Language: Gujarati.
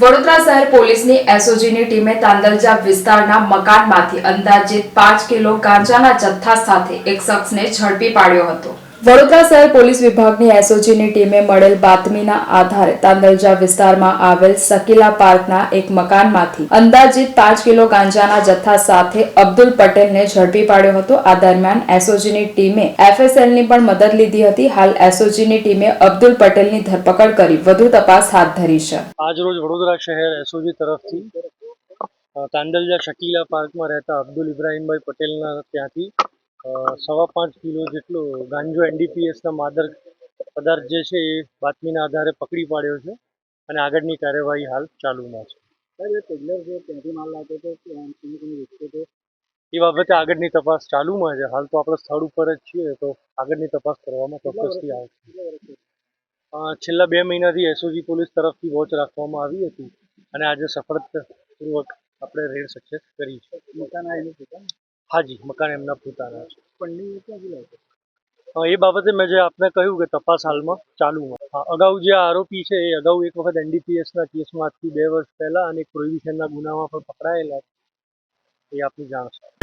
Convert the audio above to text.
વડોદરા શહેર પોલીસની એસઓજીની ટીમે તાંદલજા વિસ્તારના મકાનમાંથી અંદાજિત પાંચ કિલો ગાંજાના જથ્થા સાથે એક શખ્સને ઝડપી પાડ્યો હતો. વડોદરા શહેર પોલીસ વિભાગની એસઓજીની ટીમે મળેલ બાતમીના આધારે તાંદલજા વિસ્તારમાં આવેલ સકીલા પાર્કના એક મકાનમાંથી અંદાજિત પાંચ કિલો ગાંજાના જથ્થા સાથે અબ્દુલ પટેલને ઝડપી પાડ્યો હતો. આ દરમિયાન એસઓજીની ટીમે એફએસએલની પણ મદદ લીધી હતી. હાલ એસઓજીની ટીમે અબ્દુલ પટેલની ધરપકડ કરી વધુ તપાસ હાથ ધરી છે. આજરોજ વડોદરા શહેર એસઓજી તરફથી તાંડલજા શકીલા પાર્કમાં રહેતા અબ્દુલ ઇબ્રાહીમભાઈ પટેલના ત્યાંથી સવા પાંચ કિલો જેટલો ગાંજો એનડીપીએસના માદર પદાર્થ જે છે એ બાતમીના આધારે પકડી પાડ્યો છે અને આગળની કાર્યવાહી હાલ ચાલુમાં છે. એ બાબતે આગળની તપાસ ચાલુમાં છે. હાલ તો આપણે સ્થળ ઉપર જ છીએ તો આગળની તપાસ કરવામાં ચોક્કસથી આવશે. છેલ્લા બે મહિનાથી એસઓજી પોલીસ તરફથી વોચ રાખવામાં આવી હતી અને આજે સફળતાપૂર્વક આપણે રેડ સક્સેસ કરી છે. હાજી મકાન એમના પોતાના છે. અ, એ બાબતે મેં જે આપને કહ્યું કે તપાસ હાલમાં ચાલુમાં અગાઉ જે આરોપી છે એ અગાઉ એક વખત એનડીપીએસના કેસમાં આજથી બે વર્ષ પહેલા અને પ્રોહિબિશનના ગુનામાં પણ પકડાયેલા. એ આપની જાણ છે.